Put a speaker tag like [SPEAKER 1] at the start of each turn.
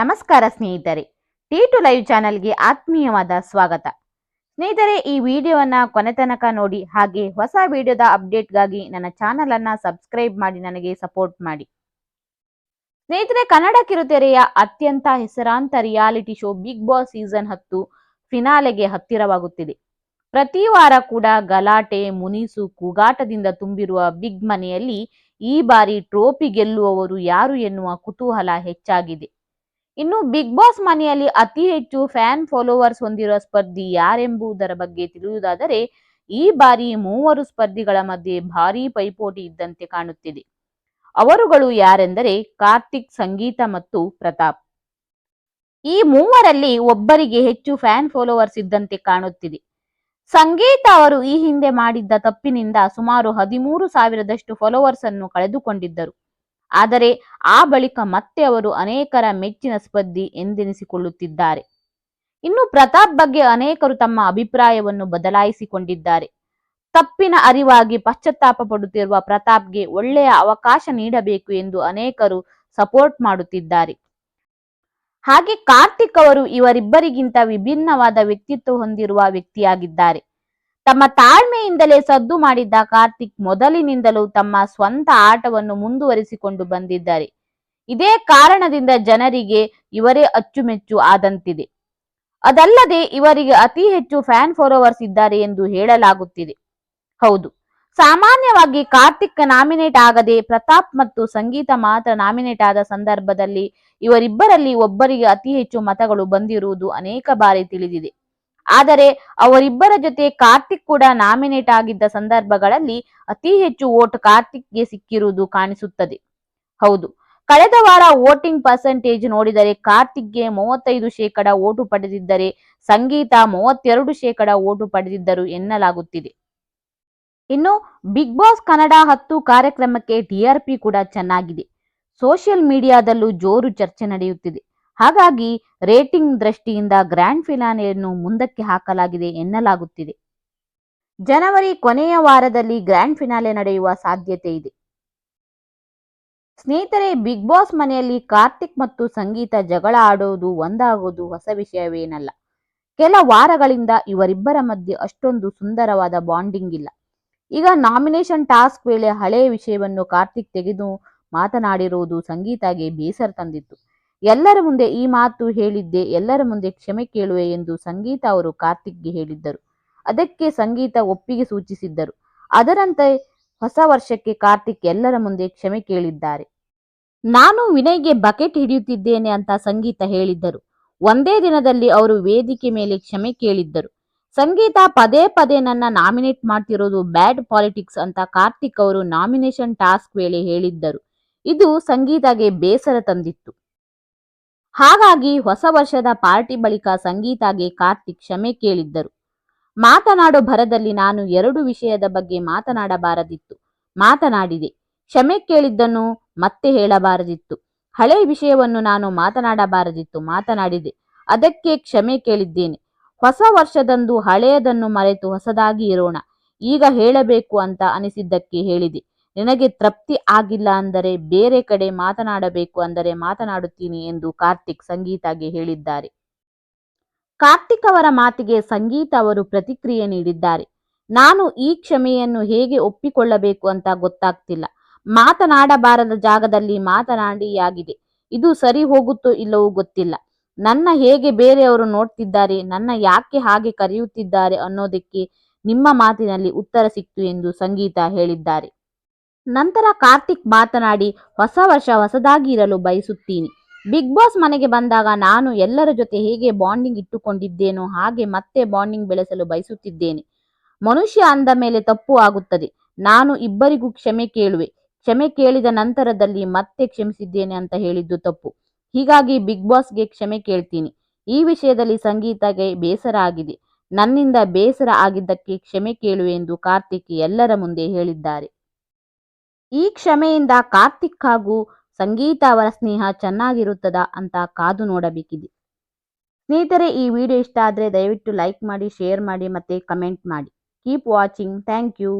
[SPEAKER 1] ನಮಸ್ಕಾರ ಸ್ನೇಹಿತರೆ. T to live ಚಾನೆಲ್ಗೆ ಆತ್ಮೀಯವಾದ ಸ್ವಾಗತ. ಸ್ನೇಹಿತರೆ, ಈ ವಿಡಿಯೋವನ್ನ ಕೊನೆ ತನಕ ನೋಡಿ, ಹಾಗೆ ಹೊಸ ವಿಡಿಯೋದ ಅಪ್ಡೇಟ್ಗಾಗಿ ನನ್ನ ಚಾನೆಲ್ ಅನ್ನ ಸಬ್ಸ್ಕ್ರೈಬ್ ಮಾಡಿ, ನನಗೆ ಸಪೋರ್ಟ್ ಮಾಡಿ. ಸ್ನೇಹಿತರೆ, ಕನ್ನಡ ಕಿರುತೆರೆಯ ಅತ್ಯಂತ ಹೆಸರಾಂತ reality show Bigg Boss season ಹತ್ತು ಫಿನಾಲೆಗೆ ಹತ್ತಿರವಾಗುತ್ತಿದೆ. ಪ್ರತಿ ವಾರ ಕೂಡ ಗಲಾಟೆ, ಮುನಿಸು, ಕೂಗಾಟದಿಂದ ತುಂಬಿರುವ ಬಿಗ್ ಮನೆಯಲ್ಲಿ ಈ ಬಾರಿ ಟ್ರೋಫಿ ಗೆಲ್ಲುವವರು ಯಾರು ಎನ್ನುವ ಕುತೂಹಲ ಹೆಚ್ಚಾಗಿದೆ. ಇನ್ನು ಬಿಗ್ ಬಾಸ್ ಮನೆಯಲ್ಲಿ ಅತಿ ಹೆಚ್ಚು ಫ್ಯಾನ್ ಫಾಲೋವರ್ಸ್ ಹೊಂದಿರುವ ಸ್ಪರ್ಧಿ ಯಾರೆಂಬುದರ ಬಗ್ಗೆ ತಿಳಿಯುವುದಾದರೆ, ಈ ಬಾರಿ ಮೂವರು ಸ್ಪರ್ಧಿಗಳ ಮಧ್ಯೆ ಭಾರೀ ಪೈಪೋಟಿ ಇದ್ದಂತೆ ಕಾಣುತ್ತಿದೆ. ಅವರುಗಳು ಯಾರೆಂದರೆ ಕಾರ್ತಿಕ್ ಸಂಗೀತ ಮತ್ತು ಪ್ರತಾಪ್. ಈ ಮೂವರಲ್ಲಿ ಒಬ್ಬರಿಗೆ ಹೆಚ್ಚು ಫ್ಯಾನ್ ಫಾಲೋವರ್ಸ್ ಇದ್ದಂತೆ ಕಾಣುತ್ತಿದೆ. ಸಂಗೀತ ಅವರು ಈ ಹಿಂದೆ ಮಾಡಿದ್ದ ತಪ್ಪಿನಿಂದ ಸುಮಾರು ಹದಿಮೂರು ಸಾವಿರದಷ್ಟು ಫಾಲೋವರ್ಸ್ ಅನ್ನು ಕಳೆದುಕೊಂಡಿದ್ದರು. ಆದರೆ ಆ ಬಳಿಕ ಮತ್ತೆ ಅವರು ಅನೇಕರ ಮೆಚ್ಚಿನ ಸ್ಪರ್ಧಿ ಎಂದೆನಿಸಿಕೊಳ್ಳುತ್ತಿದ್ದಾರೆ. ಇನ್ನು ಪ್ರತಾಪ್ ಬಗ್ಗೆ ಅನೇಕರು ತಮ್ಮ ಅಭಿಪ್ರಾಯವನ್ನು ಬದಲಾಯಿಸಿಕೊಂಡಿದ್ದಾರೆ. ತಪ್ಪಿನ ಅರಿವಾಗಿ ಪಶ್ಚಾತ್ತಾಪ ಪಡುತ್ತಿರುವ ಪ್ರತಾಪ್ಗೆ ಒಳ್ಳೆಯ ಅವಕಾಶ ನೀಡಬೇಕು ಎಂದು ಅನೇಕರು ಸಪೋರ್ಟ್ ಮಾಡುತ್ತಿದ್ದಾರೆ. ಹಾಗೆ ಕಾರ್ತಿಕ್ ಅವರು ಇವರಿಬ್ಬರಿಗಿಂತ ವಿಭಿನ್ನವಾದ ವ್ಯಕ್ತಿತ್ವ ಹೊಂದಿರುವ ವ್ಯಕ್ತಿಯಾಗಿದ್ದಾರೆ. ತಮ್ಮ ತಾಳ್ಮೆಯಿಂದಲೇ ಸದ್ದು ಮಾಡಿದ್ದ ಕಾರ್ತಿಕ್ ಮೊದಲಿನಿಂದಲೂ ತಮ್ಮ ಸ್ವಂತ ಆಟವನ್ನು ಮುಂದುವರಿಸಿಕೊಂಡು ಬಂದಿದ್ದಾರೆ. ಇದೇ ಕಾರಣದಿಂದ ಜನರಿಗೆ ಇವರೇ ಅಚ್ಚುಮೆಚ್ಚು ಆದಂತಿದೆ. ಅದಲ್ಲದೆ ಇವರಿಗೆ ಅತಿ ಹೆಚ್ಚು ಫ್ಯಾನ್ ಫಾಲೋವರ್ಸ್ ಇದ್ದಾರೆ ಎಂದು ಹೇಳಲಾಗುತ್ತಿದೆ. ಹೌದು, ಸಾಮಾನ್ಯವಾಗಿ ಕಾರ್ತಿಕ್ ನಾಮಿನೇಟ್ ಆಗದೆ ಪ್ರತಾಪ್ ಮತ್ತು ಸಂಗೀತ ಮಾತ್ರ ನಾಮಿನೇಟ್ ಆದ ಸಂದರ್ಭದಲ್ಲಿ ಇವರಿಬ್ಬರಲ್ಲಿ ಒಬ್ಬರಿಗೆ ಅತಿ ಹೆಚ್ಚು ಮತಗಳು ಬಂದಿರುವುದು ಅನೇಕ ಬಾರಿ ತಿಳಿದಿದೆ. ಆದರೆ ಅವರಿಬ್ಬರ ಜೊತೆ ಕಾರ್ತಿಕ್ ಕೂಡ ನಾಮಿನೇಟ್ ಆಗಿದ್ದ ಸಂದರ್ಭಗಳಲ್ಲಿ ಅತಿ ಹೆಚ್ಚು ವೋಟ್ ಕಾರ್ತಿಕ್ಗೆ ಸಿಕ್ಕಿರುವುದು ಕಾಣಿಸುತ್ತದೆ. ಹೌದು, ಕಳೆದ ವಾರ ವೋಟಿಂಗ್ ಪರ್ಸೆಂಟೇಜ್ ನೋಡಿದರೆ ಕಾರ್ತಿಕ್ಗೆ ಮೂವತ್ತೈದು ಶೇಕಡ ಓಟು ಪಡೆದಿದ್ದರೆ ಸಂಗೀತ ಮೂವತ್ತೆರಡು ಶೇಕಡ ಓಟು ಪಡೆದಿದ್ದರು ಎನ್ನಲಾಗುತ್ತಿದೆ. ಇನ್ನು ಬಿಗ್ ಬಾಸ್ ಕನ್ನಡ ಹತ್ತು ಕಾರ್ಯಕ್ರಮಕ್ಕೆ ಟಿಆರ್ಪಿ ಕೂಡ ಚೆನ್ನಾಗಿದೆ. ಸೋಷಿಯಲ್ ಮೀಡಿಯಾದಲ್ಲೂ ಜೋರು ಚರ್ಚೆ ನಡೆಯುತ್ತಿದೆ. ಹಾಗಾಗಿ ರೇಟಿಂಗ್ ದೃಷ್ಟಿಯಿಂದ ಗ್ರ್ಯಾಂಡ್ ಫಿನಾಲೆಯನ್ನು ಮುಂದಕ್ಕೆ ಹಾಕಲಾಗಿದೆ ಎನ್ನಲಾಗುತ್ತಿದೆ. ಜನವರಿ ಕೊನೆಯ ವಾರದಲ್ಲಿ ಗ್ರ್ಯಾಂಡ್ ಫಿನಾಲೆ ನಡೆಯುವ ಸಾಧ್ಯತೆ ಇದೆ. ಸ್ನೇಹಿತರೆ, ಬಿಗ್ ಬಾಸ್ ಮನೆಯಲ್ಲಿ ಕಾರ್ತಿಕ್ ಮತ್ತು ಸಂಗೀತ ಜಗಳ ಆಡೋದು ಒಂದಾಗೋದು ಹೊಸ ವಿಷಯವೇನಲ್ಲ. ಕೆಲ ವಾರಗಳಿಂದ ಇವರಿಬ್ಬರ ಮಧ್ಯೆ ಅಷ್ಟೊಂದು ಸುಂದರವಾದ ಬಾಂಡಿಂಗ್ ಇಲ್ಲ. ಈಗ ನಾಮಿನೇಷನ್ ಟಾಸ್ಕ್ ವೇಳೆ ಹಳೆಯ ವಿಷಯವನ್ನು ಕಾರ್ತಿಕ್ ತೆಗೆದು ಮಾತನಾಡಿರುವುದು ಸಂಗೀತಾಗೆ ಬೇಸರ ತಂದಿತ್ತು. ಎಲ್ಲರ ಮುಂದೆ ಈ ಮಾತು ಹೇಳಿದ್ದೆ, ಎಲ್ಲರ ಮುಂದೆ ಕ್ಷಮೆ ಕೇಳುವೆ ಎಂದು ಸಂಗೀತ ಅವರು ಕಾರ್ತಿಕ್ಗೆ ಹೇಳಿದ್ದರು. ಅದಕ್ಕೆ ಸಂಗೀತ ಒಪ್ಪಿಗೆ ಸೂಚಿಸಿದ್ದರು. ಅದರಂತೆ ಹೊಸ ವರ್ಷಕ್ಕೆ ಕಾರ್ತಿಕ್ ಎಲ್ಲರ ಮುಂದೆ ಕ್ಷಮೆ ಕೇಳಿದ್ದಾರೆ. ನಾನು ವಿನಯ್ಗೆ ಬಕೆಟ್ ಹಿಡಿಯುತ್ತಿದ್ದೇನೆ ಅಂತ ಸಂಗೀತ ಹೇಳಿದ್ದರು. ಒಂದೇ ದಿನದಲ್ಲಿ ಅವರು ವೇದಿಕೆ ಮೇಲೆ ಕ್ಷಮೆ ಕೇಳಿದ್ದರು. ಸಂಗೀತ ಪದೇ ಪದೇ ನನ್ನ ನಾಮಿನೇಟ್ ಮಾಡ್ತಿರೋದು ಬ್ಯಾಡ್ ಪಾಲಿಟಿಕ್ಸ್ ಅಂತ ಕಾರ್ತಿಕ್ ಅವರು ನಾಮಿನೇಷನ್ ಟಾಸ್ಕ್ ವೇಳೆ ಹೇಳಿದ್ದರು. ಇದು ಸಂಗೀತಗೆ ಬೇಸರ ತಂದಿತ್ತು. ಹಾಗಾಗಿ ಹೊಸ ವರ್ಷದ ಪಾರ್ಟಿ ಬಳಿಕ ಸಂಗೀತಾಗೆ ಕಾರ್ತಿಕ್ ಕ್ಷಮೆ ಕೇಳಿದ್ದರು. ಮಾತನಾಡೋ ಭರದಲ್ಲಿ ನಾನು ಎರಡು ವಿಷಯದ ಬಗ್ಗೆ ಮಾತನಾಡಬಾರದಿತ್ತು. ಮಾತನಾಡಿದೆ. ಕ್ಷಮೆ ಕೇಳಿದ್ದನ್ನು ಮತ್ತೆ ಹೇಳಬಾರದಿತ್ತು. ಹಳೆ ವಿಷಯವನ್ನು ನಾನು ಮಾತನಾಡಬಾರದಿತ್ತು ಮಾತನಾಡಿದೆ. ಅದಕ್ಕೆ ಕ್ಷಮೆ ಕೇಳಿದ್ದೇನೆ. ಹೊಸ ವರ್ಷದಂದು ಹಳೆಯದನ್ನು ಮರೆತು ಹೊಸದಾಗಿ ಇರೋಣ. ಈಗ ಹೇಳಬೇಕು ಅಂತ ಅನಿಸಿದ್ದಕ್ಕೆ ಹೇಳಿದೆ. ನಿನಗೆ ತೃಪ್ತಿ ಆಗಿಲ್ಲ ಅಂದರೆ ಬೇರೆ ಕಡೆ ಮಾತನಾಡಬೇಕು ಅಂದರೆ ಮಾತನಾಡುತ್ತೀನಿ ಎಂದು ಕಾರ್ತಿಕ್ ಸಂಗೀತಾಗೆ ಹೇಳಿದ್ದಾರೆ. ಕಾರ್ತಿಕ್ ಅವರ ಮಾತಿಗೆ ಸಂಗೀತ ಅವರು ಪ್ರತಿಕ್ರಿಯೆ ನೀಡಿದ್ದಾರೆ. ನಾನು ಈ ಕ್ಷಮೆಯನ್ನು ಹೇಗೆ ಒಪ್ಪಿಕೊಳ್ಳಬೇಕು ಅಂತ ಗೊತ್ತಾಗ್ತಿಲ್ಲ. ಮಾತನಾಡಬಾರದ ಜಾಗದಲ್ಲಿ ಮಾತನಾಡಿಯಾಗಿದೆ. ಇದು ಸರಿ ಹೋಗುತ್ತೋ ಇಲ್ಲವೋ ಗೊತ್ತಿಲ್ಲ. ನನ್ನ ಹೇಗೆ ಬೇರೆಯವರು ನೋಡ್ತಿದ್ದಾರೆ, ನನ್ನ ಯಾಕೆ ಹಾಗೆ ಕರೆಯುತ್ತಿದ್ದಾರೆ ಅನ್ನೋದಕ್ಕೆ ನಿಮ್ಮ ಮಾತಿನಲ್ಲಿ ಉತ್ತರ ಸಿಕ್ತು ಎಂದು ಸಂಗೀತ ಹೇಳಿದ್ದಾರೆ. ನಂತರ ಕಾರ್ತಿಕ್ ಮಾತನಾಡಿ, ಹೊಸ ವರ್ಷ ಹೊಸದಾಗಿ ಇರಲು ಬಯಸುತ್ತೀನಿ. ಬಿಗ್ ಬಾಸ್ ಮನೆಗೆ ಬಂದಾಗ ನಾನು ಎಲ್ಲರ ಜೊತೆ ಹೇಗೆ ಬಾಂಡಿಂಗ್ ಇಟ್ಟುಕೊಂಡಿದ್ದೇನೋ ಹಾಗೆ ಮತ್ತೆ ಬಾಂಡಿಂಗ್ ಬೆಳೆಸಲು ಬಯಸುತ್ತಿದ್ದೇನೆ. ಮನುಷ್ಯ ಅಂದ ಮೇಲೆ ತಪ್ಪು ಆಗುತ್ತದೆ. ನಾನು ಇಬ್ಬರಿಗೂ ಕ್ಷಮೆ ಕೇಳುವೆ. ಕ್ಷಮೆ ಕೇಳಿದ ನಂತರದಲ್ಲಿ ಮತ್ತೆ ಕ್ಷಮಿಸಿದ್ದೇನೆ ಅಂತ ಹೇಳಿದ್ದು ತಪ್ಪು. ಹೀಗಾಗಿ ಬಿಗ್ ಬಾಸ್ಗೆ ಕ್ಷಮೆ ಕೇಳ್ತೀನಿ. ಈ ವಿಷಯದಲ್ಲಿ ಸಂಗೀತಗೆ ಬೇಸರ ಆಗಿದೆ. ನನ್ನಿಂದ ಬೇಸರ ಆಗಿದ್ದಕ್ಕೆ ಕ್ಷಮೆ ಕೇಳುವೆ ಎಂದು ಕಾರ್ತಿಕ್ ಎಲ್ಲರ ಮುಂದೆ ಹೇಳಿದ್ದಾರೆ. ಈ ಕ್ಷಮೆಯಿಂದ ಕಾರ್ತಿಕ್ ಹಾಗೂ ಸಂಗೀತ ಅವರ ಸ್ನೇಹ ಚೆನ್ನಾಗಿರುತ್ತದಾ ಅಂತ ಕಾದು ನೋಡಬೇಕಿದೆ. ಸ್ನೇಹಿತರೆ, ಈ ವಿಡಿಯೋ ಇಷ್ಟ ಆದರೆ ದಯವಿಟ್ಟು ಲೈಕ್ ಮಾಡಿ, ಶೇರ್ ಮಾಡಿ ಮತ್ತೆ ಕಮೆಂಟ್ ಮಾಡಿ. Keep watching. Thank you.